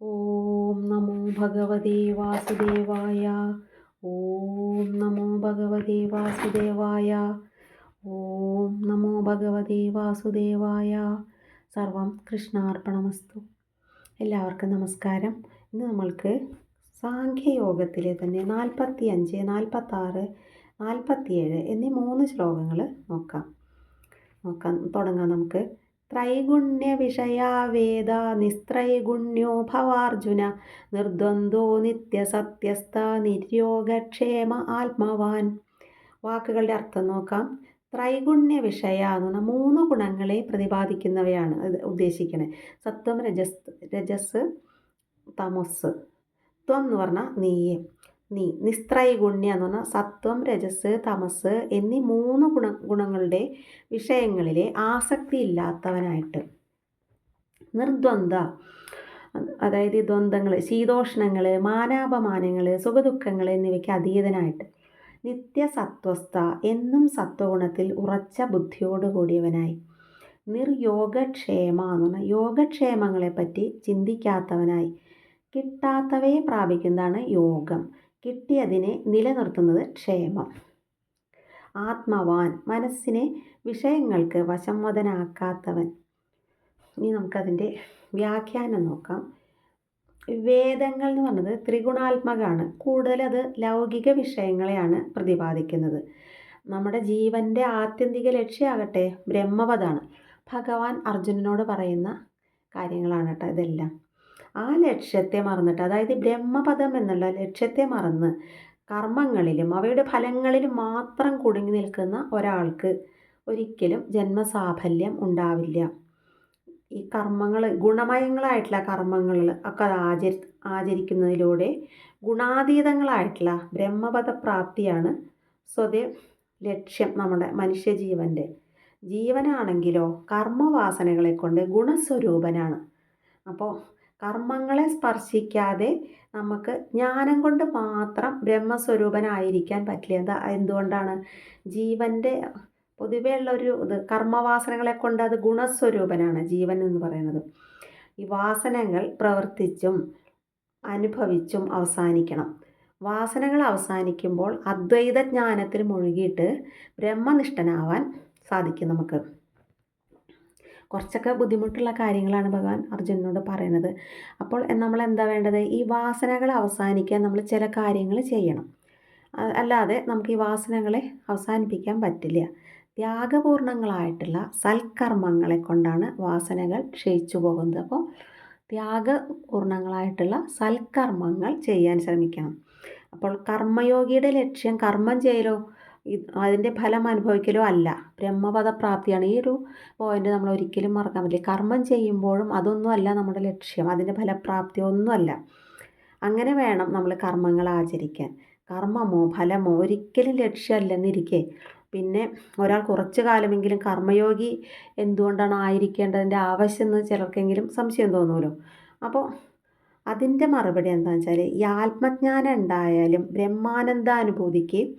ഓം നമോ ഭഗവതേ വാസുദേവായ. ഓം നമോ ഭഗവതേ വാസുദേവായ. ഓം നമോ ഭഗവതേ വാസുദേവായ. സർവം കൃഷ്ണാർപ്പണമസ്തു. എല്ലാവർക്കും നമസ്കാരം. ഇന്ന് നമ്മൾക്ക് സാഖ്യയോഗത്തിലെ തന്നെ നാൽപ്പത്തി അഞ്ച് നാൽപ്പത്താറ് നാൽപ്പത്തിയേഴ് എന്നീ മൂന്ന് ശ്ലോകങ്ങൾ നോക്കാം. നോക്കാം തുടങ്ങാം നമുക്ക്. ത്രൈഗുണ്യ വിഷയാ വേദ നിസ്ത്രൈഗുണ്യോ ഭവാർജുന നിർദ്വന്ദ്വോ നിത്യസത്യസ്ഥ നിര്യോഗക്ഷേമ ആത്മവാൻ. വാക്കുകളുടെ അർത്ഥം നോക്കാം. ത്രൈഗുണ്യ വിഷയ എന്ന് പറഞ്ഞാൽ മൂന്ന് ഗുണങ്ങളെ പ്രതിപാദിക്കുന്നവയാണ് ഉദ്ദേശിക്കുന്നത് സത്വം രജസ് രജസ് തമസ്. ത്വം എന്ന് പറഞ്ഞാൽ നീയെ. നീ നിസ്ത്രൈഗുണ്യ എന്ന് പറഞ്ഞാൽ സത്വം രജസ് തമസ് എന്നീ മൂന്ന് ഗുണ ഗുണങ്ങളുടെ വിഷയങ്ങളിലെ ആസക്തി ഇല്ലാത്തവനായിട്ട്. നിർദ്വന്ദ അതായത് ദ്വന്ദ്ങ്ങൾ ശീതോഷ്ണങ്ങൾ മാനാപമാനങ്ങൾ സുഖദുഃഖങ്ങൾ എന്നിവയ്ക്ക് അതീതനായിട്ട്. നിത്യസത്വസ്ഥ എന്നും സത്വഗുണത്തിൽ ഉറച്ച ബുദ്ധിയോട് കൂടിയവനായി. നിർയോഗക്ഷേമ എന്ന് പറഞ്ഞാൽ യോഗക്ഷേമങ്ങളെപ്പറ്റി ചിന്തിക്കാത്തവനായി. കിട്ടാത്തവയെ പ്രാപിക്കുന്നതാണ് യോഗം. കിട്ടിയതിനെ നിലനിർത്തുന്നത് ക്ഷേമം. ആത്മവാൻ മനസ്സിനെ വിഷയങ്ങൾക്ക് വശംവദനാക്കാത്തവൻ ഇനി നമുക്കതിന്റെ വ്യാഖ്യാനം നോക്കാം. വേദങ്ങൾ എന്ന് പറഞ്ഞത് ത്രിഗുണാത്മകമാണ്. കൂടുതൽ അത് ലൗകിക വിഷയങ്ങളെയാണ് പ്രതിപാദിക്കുന്നത്. നമ്മുടെ ജീവന്റെ ആത്യന്തിക ലക്ഷ്യമാകട്ടെ ബ്രഹ്മപദാണ്. ഭഗവാൻ അർജുനനോട് പറയുന്ന കാര്യങ്ങളാണ് കേട്ടോ ഇതെല്ലാം. ആ ലക്ഷ്യത്തെ മറന്നിട്ട് അതായത് ബ്രഹ്മപദം എന്നുള്ള ലക്ഷ്യത്തെ മറന്ന് കർമ്മങ്ങളിലും അവയുടെ ഫലങ്ങളിലും മാത്രം കുടുങ്ങി നിൽക്കുന്ന ഒരാൾക്ക് ഒരിക്കലും ജന്മസാഫല്യം ഉണ്ടാവില്ല. ഈ കർമ്മങ്ങൾ ഗുണമയങ്ങളായിട്ടുള്ള കർമ്മങ്ങൾ ഒക്കെ ആചരി ആചരിക്കുന്നതിലൂടെ ഗുണാതീതങ്ങളായിട്ടുള്ള ബ്രഹ്മപദ പ്രാപ്തിയാണ് സ്വതേ ലക്ഷ്യം നമ്മുടെ മനുഷ്യജീവന്റെ. ജീവനാണെങ്കിലോ കർമ്മവാസനകളെ കൊണ്ട് ഗുണസ്വരൂപനാണ്. അപ്പോൾ കർമ്മങ്ങളെ സ്പർശിക്കാതെ നമുക്ക് ജ്ഞാനം കൊണ്ട് മാത്രം ബ്രഹ്മസ്വരൂപനായിരിക്കാൻ പറ്റില്ല. എന്താ എന്തുകൊണ്ടാണ്? ജീവന്റെ പൊതുവേ ഉള്ളൊരു ഇത് കർമ്മവാസനകളെ കൊണ്ട് അത് ഗുണസ്വരൂപനാണ് ജീവൻ എന്ന് പറയുന്നത്. ഈ വാസനകൾ പ്രവർത്തിച്ചും അനുഭവിച്ചും അവസാനിക്കണം. വാസനകൾ അവസാനിക്കുമ്പോൾ അദ്വൈത ജ്ഞാനത്തിൽ മുഴുകിയിട്ട് ബ്രഹ്മനിഷ്ഠനാവാൻ സാധിക്കും നമുക്ക്. കുറച്ചൊക്കെ ബുദ്ധിമുട്ടുള്ള കാര്യങ്ങളാണ് ഭഗവാൻ അർജുനനോട് പറയുന്നത്. അപ്പോൾ നമ്മൾ എന്താ വേണ്ടത്? ഈ വാസനകൾ അവസാനിക്കാൻ നമ്മൾ ചില കാര്യങ്ങൾ ചെയ്യണം. അല്ലാതെ നമുക്ക് ഈ വാസനകളെ അവസാനിപ്പിക്കാൻ പറ്റില്ല. ത്യാഗപൂർണങ്ങളായിട്ടുള്ള സൽക്കർമ്മങ്ങളെ കൊണ്ടാണ് വാസനകൾ ക്ഷയിച്ചു പോകുന്നത്. അപ്പോൾ ത്യാഗപൂർണങ്ങളായിട്ടുള്ള സൽക്കർമ്മങ്ങൾ ചെയ്യാൻ ശ്രമിക്കണം. അപ്പോൾ കർമ്മയോഗിയുടെ ലക്ഷ്യം കർമ്മം ചെയ്യലോ? അതിന്റെ ഫലം അനുഭവിക്കലോ അല്ല. ബ്രഹ്മപദപ്രാപ്തിയാണ്. ഈ ഒരു പോയിന്റ് നമ്മൾ ഒരിക്കലും മറക്കാൻ പറ്റില്ല. കർമ്മം ചെയ്യുമ്പോഴും അതൊന്നുമല്ല നമ്മുടെ ലക്ഷ്യം. അതിന്റെ ഫലപ്രാപ്തി ഒന്നുമല്ല അങ്ങനെ വേണം നമ്മൾ കർമ്മങ്ങൾ ആചരിക്കാൻ. കർമ്മമോ ഫലമോ ഒരിക്കലും ലക്ഷ്യമല്ലെന്നിരിക്കെ. പിന്നെ ഒരാൾ കുറച്ച് കാലമെങ്കിലും കർമ്മയോഗി എന്തുകൊണ്ടാണ് ആയിരിക്കേണ്ടതിന്റെ ആവശ്യം എന്ന് ചിലർക്കെങ്കിലും സംശയം തോന്നുമല്ലോ. അപ്പോൾ അതിന്റെ മറുപടി എന്താണെന്ന് വെച്ചാൽ ഈ ആത്മജ്ഞാനം ഉണ്ടായാലും ബ്രഹ്മാനന്ദാനുഭൂതിക്ക്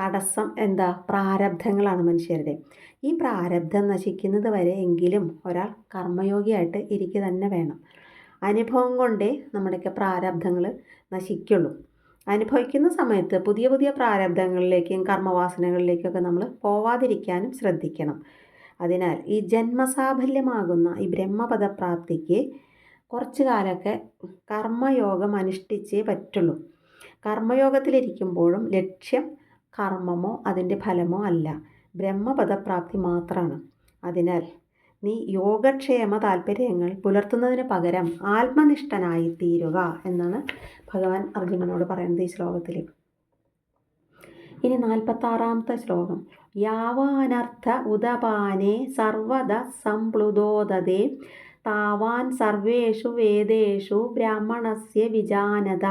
തടസ്സം എന്താ? പ്രാരബ്ധങ്ങളാണ് മനുഷ്യരുടെ. ഈ പ്രാരബ്ധം നശിക്കുന്നത് വരെ എങ്കിലും ഒരാൾ കർമ്മയോഗിയായിട്ട് ഇരിക്കുക തന്നെ വേണം. അനുഭവം കൊണ്ടേ നമ്മുടെയൊക്കെ പ്രാരബ്ധങ്ങൾ നശിക്കുള്ളൂ. അനുഭവിക്കുന്ന സമയത്ത് പുതിയ പുതിയ പ്രാരബ്ധങ്ങളിലേക്കും കർമ്മവാസനകളിലേക്കൊക്കെ നമ്മൾ പോവാതിരിക്കാനും ശ്രദ്ധിക്കണം. അതിനാൽ ഈ ജന്മസാഫല്യമാകുന്ന ഈ ബ്രഹ്മപദപ്രാപ്തിക്ക് കുറച്ച് കാലമൊക്കെ കർമ്മയോഗം അനുഷ്ഠിച്ചേ പറ്റുള്ളൂ. കർമ്മയോഗത്തിലിരിക്കുമ്പോഴും ലക്ഷ്യം കർമ്മമോ അതിന്റെ ഫലമോ അല്ല. ബ്രഹ്മപദപ്രാപ്തി മാത്രമാണ്. അതിനാൽ നീ യോഗക്ഷേമ താല്പര്യങ്ങൾ പുലർത്തുന്നതിന് പകരം ആത്മനിഷ്ഠനായി തീരുക എന്നാണ് ഭഗവാൻ അർജുനനോട് പറയുന്നത് ഈ ശ്ലോകത്തിൽ. ഇനി നാൽപ്പത്താറാമത്തെ ശ്ലോകം. യാവാനർത്ഥ ഉദപാനെ സർവത സംപ്ലുതോദതേ. താവാൻ സർവേഷു വേദേഷു ബ്രാഹ്മണസ്യ വിജാനത.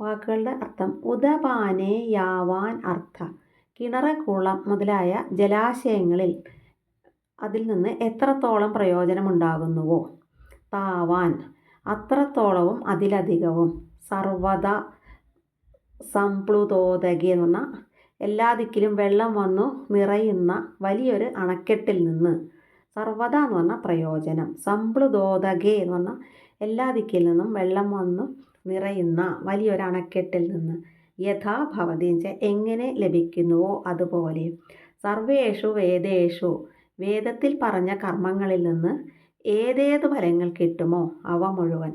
വാക്കുകളുടെ അർത്ഥം. ഉദപാനെ യാവാൻ അർത്ഥ. കിണറ് കുളം മുതലായ ജലാശയങ്ങളിൽ അതിൽ നിന്ന് എത്രത്തോളം പ്രയോജനമുണ്ടാകുന്നുവോ? താവാൻ. അത്രത്തോളവും അതിലധികവും. സർവത സംപ്ലുതോദകി എന്ന് പറഞ്ഞാൽ എല്ലാ ദിക്കിലും വെള്ളം വന്നു നിറയുന്ന വലിയൊരു അണക്കെട്ടിൽ നിന്ന്. സർവത എന്ന് പറഞ്ഞാൽ പ്രയോജനം. സംപ്ലുതോദകെ എന്ന് പറഞ്ഞാൽ എല്ലാ ദിക്കിൽ നിന്നും വെള്ളം വന്ന് നിറയുന്ന വലിയൊരു അണക്കെട്ടിൽ നിന്ന് യഥാഭവതി എങ്ങനെ ലഭിക്കുന്നുവോ അതുപോലെ. സർവേഷു വേദേഷു വേദത്തിൽ പറഞ്ഞ കർമ്മങ്ങളിൽ നിന്ന് ഏതേത് ഫലങ്ങൾ കിട്ടുമോ അവ മുഴുവൻ.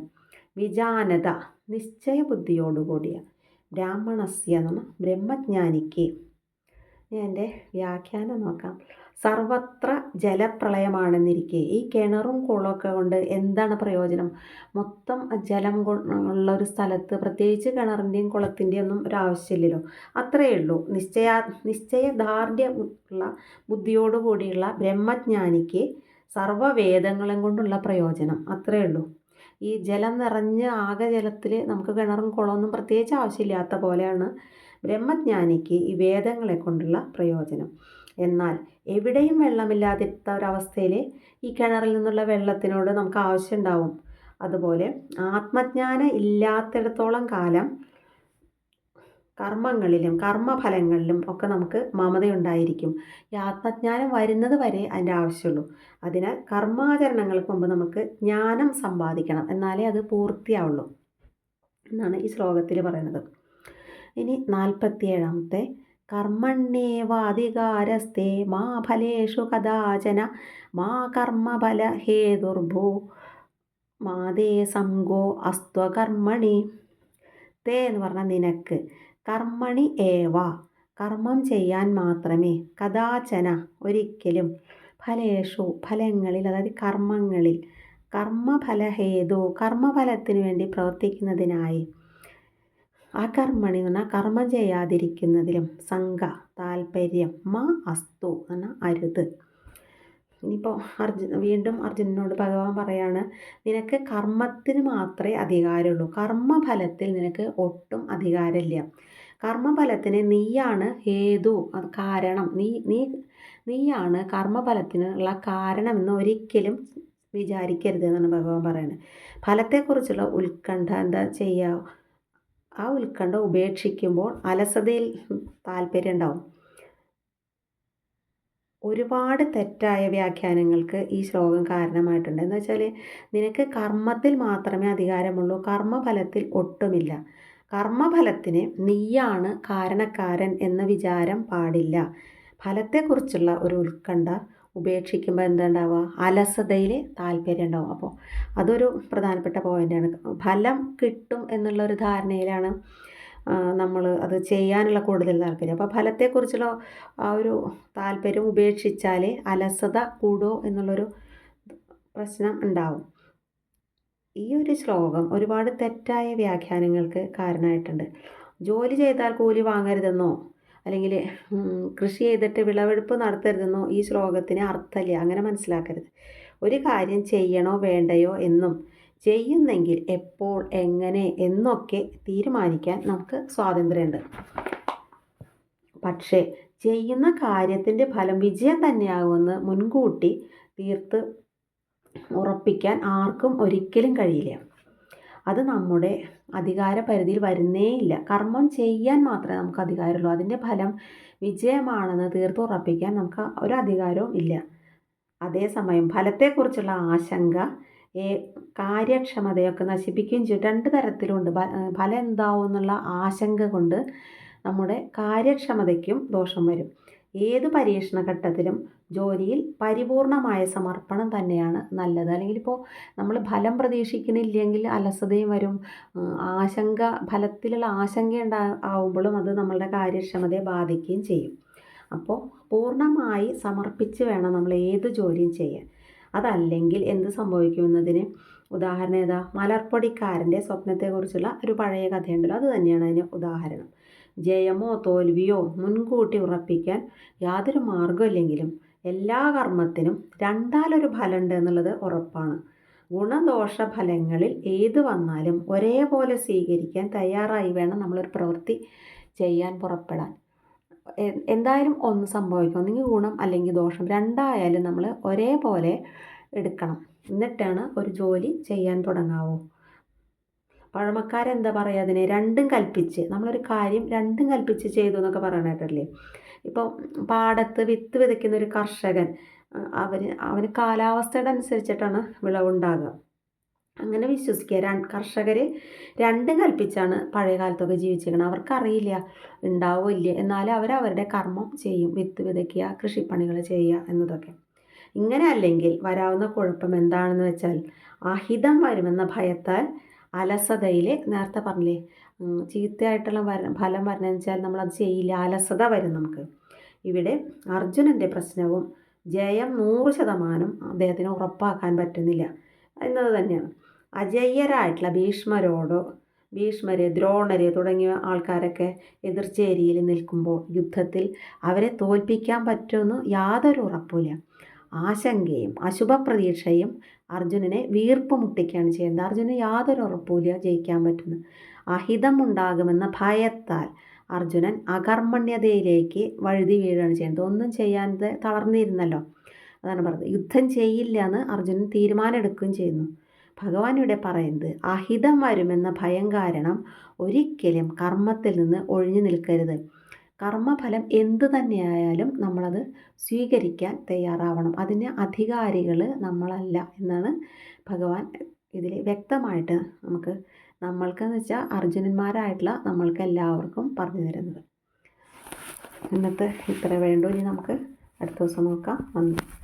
വിജാനത നിശ്ചയബുദ്ധിയോടുകൂടിയ ബ്രാഹ്മണസ്യ എന്ന ബ്രഹ്മജ്ഞാനിക്ക്. ഞാൻ എന്റെ വ്യാഖ്യാനം നോക്കാം. സർവത്ര ജലപ്രളയമാണെന്നിരിക്കെ. ഈ കിണറും കുളമൊക്കെ കൊണ്ട് എന്താണ് പ്രയോജനം? മൊത്തം ജലം ഉള്ള ഒരു സ്ഥലത്ത് പ്രത്യേകിച്ച് കിണറിന്റെയും കുളത്തിന്റെയും ഒന്നും ഒരു ആവശ്യമില്ലല്ലോ. അത്രയേ ഉള്ളൂ. നിശ്ചയ നിശ്ചയദാർഢ്യം ഉള്ള ബുദ്ധിയോടുകൂടിയുള്ള ബ്രഹ്മജ്ഞാനിക്ക് സർവവേദങ്ങളും കൊണ്ടുള്ള പ്രയോജനം. അത്രയേ ഉള്ളൂ. ഈ ജലം നിറഞ്ഞ് ആകെ ജലത്തിൽ നമുക്ക് കിണറും കുളമൊന്നും പ്രത്യേകിച്ച് ആവശ്യമില്ലാത്ത പോലെയാണ് ബ്രഹ്മജ്ഞാനിക്ക് ഈ വേദങ്ങളെ കൊണ്ടുള്ള പ്രയോജനം. എന്നാൽ എവിടെയും വെള്ളമില്ലാതിരുത്ത ഒരവസ്ഥയിൽ ഈ കിണറിൽ നിന്നുള്ള വെള്ളത്തിനോട് നമുക്ക് ആവശ്യമുണ്ടാവും. അതുപോലെ ആത്മജ്ഞാനം ഇല്ലാത്തിടത്തോളം കാലം കർമ്മങ്ങളിലും കർമ്മഫലങ്ങളിലും ഒക്കെ നമുക്ക് മമതയുണ്ടായിരിക്കും. ഈ ആത്മജ്ഞാനം വരുന്നത് വരെ അതിന്റെ ആവശ്യമുള്ളൂ. അതിനാൽ കർമാചരണങ്ങൾക്ക് മുമ്പ് നമുക്ക് ജ്ഞാനം സമ്പാദിക്കണം. എന്നാലേ അത് പൂർത്തിയാവുള്ളൂ. എന്നാണ് ഈ ശ്ലോകത്തിൽ പറയുന്നത്. ഇനി നാൽപ്പത്തിയേഴാമത്തെ കർമ്മണ്യേവാധികാരസ്തേ മാ ഫലേഷു കഥാചന മാ കർമ്മഫല ഹേ ദുർഭോ മാതേ സംഗോ അസ്ത്വകർമ്മണി. തേ എന്ന് പറഞ്ഞാൽ നിനക്ക്. കർമ്മണി ഏവ? കർമ്മം ചെയ്യാൻ മാത്രമേ കഥാചന ഒരിക്കലും ഫലേഷു ഫലങ്ങളിൽ അതായത് കർമ്മങ്ങളിൽ കർമ്മഫലഹേതു കർമ്മഫലത്തിനു വേണ്ടി പ്രവർത്തിക്കുന്നതിനായി പറഞ്ഞാൽ കർമ്മം ചെയ്യാതിരിക്കുന്നതിലും സംഘ താല്പര്യം മ അസ്തു എന്ന അരുത്. ഇനിയിപ്പോൾ അർജുന വീണ്ടും അർജുനനോട് ഭഗവാൻ പറയാണ് നിനക്ക് കർമ്മത്തിന് മാത്രമേ അധികാരമുള്ളൂ. കർമ്മഫലത്തിൽ നിനക്ക് ഒട്ടും അധികാരമില്ല. കർമ്മഫലത്തിന് നീയാണ് ഹേതു കാരണം. നീ നീ നീയാണ് കർമ്മഫലത്തിനുള്ള കാരണമെന്ന് ഒരിക്കലും വിചാരിക്കരുത് എന്നാണ് ഭഗവാൻ പറയുന്നത് ഫലത്തെക്കുറിച്ചുള്ള ഉത്കണ്ഠ എന്താ ചെയ്യുക ആ ഉത്കണ്ഠ ഉപേക്ഷിക്കുമ്പോൾ അലസതയിൽ താല്പര്യം ഉണ്ടാവും. ഒരുപാട് തെറ്റായ വ്യാഖ്യാനങ്ങൾക്ക് ഈ ശ്ലോകം കാരണമായിട്ടുണ്ട്. എന്ന് വെച്ചാൽ നിനക്ക് കർമ്മത്തിൽ മാത്രമേ അധികാരമുള്ളൂ. കർമ്മഫലത്തിൽ ഒട്ടുമില്ല. കർമ്മഫലത്തിന് നീയാണ് കാരണക്കാരൻ എന്ന വിചാരം പാടില്ല. ഫലത്തെക്കുറിച്ചുള്ള ഒരു ഉത്കണ്ഠ ഉപേക്ഷിക്കുമ്പോൾ എന്തുണ്ടാവുക? അലസതയിൽ താല്പര്യം ഉണ്ടാവും. അപ്പോൾ അതൊരു പ്രധാനപ്പെട്ട പോയിന്റാണ് ഫലം കിട്ടും എന്നുള്ളൊരു ധാരണയിലാണ് നമ്മൾ അത് ചെയ്യാനുള്ള കൂടുതൽ താല്പര്യം. അപ്പോൾ ഫലത്തെക്കുറിച്ചുള്ള ആ ഒരു താല്പര്യം ഉപേക്ഷിച്ചാൽ അലസത കൂടുമോ എന്നുള്ളൊരു പ്രശ്നം ഉണ്ടാവും. ഈ ഒരു ശ്ലോകം ഒരുപാട് തെറ്റായ വ്യാഖ്യാനങ്ങൾക്ക് കാരണമായിട്ടുണ്ട്. ജോലി ചെയ്താൽ കൂലി വാങ്ങരുതെന്നോ? അല്ലെങ്കിൽ കൃഷി ചെയ്തിട്ട് വിളവെടുപ്പ് നടത്തരുതെന്നോ ഈ ശ്ലോകത്തിന് അർത്ഥമില്ല. അങ്ങനെ മനസ്സിലാക്കരുത്. ഒരു കാര്യം ചെയ്യണോ വേണ്ടയോ എന്നും ചെയ്യുന്നെങ്കിൽ എപ്പോൾ എങ്ങനെ എന്നൊക്കെ തീരുമാനിക്കാൻ നമുക്ക് സ്വാതന്ത്ര്യമുണ്ട്. പക്ഷേ ചെയ്യുന്ന കാര്യത്തിന്റെ ഫലം വിജയം തന്നെയാകുമെന്ന് മുൻകൂട്ടി തീർത്ത് ഉറപ്പിക്കാൻ ആർക്കും ഒരിക്കലും കഴിയില്ല. അത് നമ്മുടെ അധികാര പരിധിയിൽ വരുന്നേയില്ല കർമ്മം ചെയ്യാൻ മാത്രമേ നമുക്ക് അധികാരമുള്ളൂ. അതിന്റെ ഫലം വിജയമാണെന്ന് തീർത്തുറപ്പിക്കാൻ നമുക്ക് ഒരു അധികാരവും ഇല്ല. അതേസമയം ഫലത്തെക്കുറിച്ചുള്ള ആശങ്ക കാര്യക്ഷമതയൊക്കെ നശിപ്പിക്കുകയും ചെയ്യും. രണ്ട് തരത്തിലുണ്ട്. ഫലം എന്താവും എന്നുള്ള ആശങ്ക കൊണ്ട് നമ്മുടെ കാര്യക്ഷമതയ്ക്കും ദോഷം വരും. ഏത് പരീക്ഷണ ഘട്ടത്തിലും ജോലിയിൽ പരിപൂർണമായ സമർപ്പണം തന്നെയാണ് നല്ലത്. അല്ലെങ്കിൽ ഇപ്പോൾ നമ്മൾ ഫലം പ്രതീക്ഷിക്കുന്നില്ലെങ്കിൽ അലസതയും വരും. ആശങ്ക ഫലത്തിലുള്ള ആശങ്ക ഉണ്ടാ ആവുമ്പോഴും അത് നമ്മളുടെ കാര്യക്ഷമതയെ ബാധിക്കുകയും ചെയ്യും. അപ്പോൾ പൂർണമായി സമർപ്പിച്ച് വേണം നമ്മൾ ഏത് ജോലിയും ചെയ്യാൻ. അതല്ലെങ്കിൽ എന്ത് സംഭവിക്കുമെന്നതിന്? ഉദാഹരണം ഏതാ? മലർപ്പൊടിക്കാരന്റെ സ്വപ്നത്തെക്കുറിച്ചുള്ള ഒരു പഴയ കഥയുണ്ടല്ലോ. അത് തന്നെയാണ് അതിന് ഉദാഹരണം. ജയമോ തോൽവിയോ മുൻകൂട്ടി ഉറപ്പിക്കാൻ യാതൊരു മാർഗമില്ലെങ്കിലും എല്ലാ കർമ്മത്തിനും രണ്ടാലൊരു ഫലമുണ്ട് എന്നുള്ളത് ഉറപ്പാണ്. ഗുണദോഷ ഫലങ്ങളിൽ ഏത് വന്നാലും ഒരേപോലെ സ്വീകരിക്കാൻ തയ്യാറായി വേണം നമ്മളൊരു പ്രവൃത്തി ചെയ്യാൻ പുറപ്പെടാൻ. എന്തായാലും ഒന്ന് സംഭവിക്കും. ഒന്നെങ്കിൽ ഗുണം അല്ലെങ്കിൽ ദോഷം രണ്ടായാലും നമ്മൾ ഒരേപോലെ എടുക്കണം. എന്നിട്ടാണ് ഒരു ജോലി ചെയ്യാൻ തുടങ്ങാവൂ. പഴമക്കാരെന്താ പറയുക അതിനെ? രണ്ടും കൽപ്പിച്ച്. നമ്മളൊരു കാര്യം രണ്ടും കൽപ്പിച്ച് ചെയ്തു എന്നൊക്കെ പറയണേട്ടല്ലേ ഇപ്പോൾ പാടത്ത് വിത്ത് വിതയ്ക്കുന്ന ഒരു കർഷകൻ അവന് അവന് കാലാവസ്ഥയുടെ അനുസരിച്ചിട്ടാണ് വിളവുണ്ടാകുക അങ്ങനെ വിശ്വസിക്കുക. രണ്ട് കർഷകർ രണ്ടും കൽപ്പിച്ചാണ് പഴയ കാലത്തൊക്കെ ജീവിച്ചിരിക്കുന്നത് അവർക്കറിയില്ല ഉണ്ടാവോ ഇല്ല? എന്നാലും അവർ അവരുടെ കർമ്മം ചെയ്യും. വിത്ത് വിതയ്ക്കുക കൃഷിപ്പണികൾ ചെയ്യുക എന്നതൊക്കെ. ഇങ്ങനെ അല്ലെങ്കിൽ വരാവുന്ന കുഴപ്പം എന്താണെന്ന് വെച്ചാൽ അഹിതം വരുമെന്ന ഭയത്താൽ അലസതയിൽ നേരത്തെ പറഞ്ഞില്ലേ ചീത്തയായിട്ടുള്ള ഫലം വരണമെന്ന് വെച്ചാൽ നമ്മളത് ചെയ്യില്ല. അലസത വരും നമുക്ക്. ഇവിടെ അർജുനന്റെ പ്രശ്നവും ജയം നൂറ് ശതമാനം അദ്ദേഹത്തിന് ഉറപ്പാക്കാൻ പറ്റുന്നില്ല എന്നത് തന്നെയാണ്. അജയ്യരായിട്ടുള്ള ഭീഷ്മരോടോ ഭീഷ്മര് ദ്രോണര് തുടങ്ങിയ ആൾക്കാരൊക്കെ എതിർച്ചേരിയിൽ നിൽക്കുമ്പോൾ യുദ്ധത്തിൽ അവരെ തോൽപ്പിക്കാൻ പറ്റുമെന്ന് യാതൊരു ഉറപ്പില്ല ആശങ്കയും അശുഭ പ്രതീക്ഷയും അർജുനനെ വീർപ്പ് മുട്ടിക്കുകയാണ് ചെയ്യുന്നത്. അർജുനന് യാതൊരു ഉറപ്പുമില്ല ജയിക്കാൻ പറ്റുന്നു അഹിതമുണ്ടാകുമെന്ന ഭയത്താൽ അർജുനൻ അകർമ്മണ്യതയിലേക്ക് വഴുതി വീഴുകയാണ് ചെയ്യുന്നത്. ഒന്നും ചെയ്യാതെ തളർന്നിരുന്നല്ലോ. അതാണ് പറഞ്ഞത്. യുദ്ധം ചെയ്യില്ല എന്ന് അർജുനൻ തീരുമാനമെടുക്കുകയും ചെയ്യുന്നു. ഭഗവാൻ ഇവിടെ പറയുന്നത് അഹിതം വരുമെന്ന ഭയം കാരണം ഒരിക്കലും കർമ്മത്തിൽ നിന്ന് ഒഴിഞ്ഞു നിൽക്കരുത്. കർമ്മഫലം എന്ത് തന്നെയായാലും നമ്മളത് സ്വീകരിക്കാൻ തയ്യാറാവണം. അതിന് അധികാരികൾ നമ്മളല്ല എന്നാണ് ഭഗവാൻ ഇതിൽ വ്യക്തമായിട്ട് നമുക്ക് നമ്മൾക്കെന്ന് വെച്ചാൽ അർജുനന്മാരായിട്ടുള്ള നമ്മൾക്ക് എല്ലാവർക്കും പറഞ്ഞു തരുന്നത്. ഇന്നത്തെ ഇത്ര വേണ്ടു. ഇനി നമുക്ക് അടുത്ത ദിവസം നോക്കാം. നന്ദി.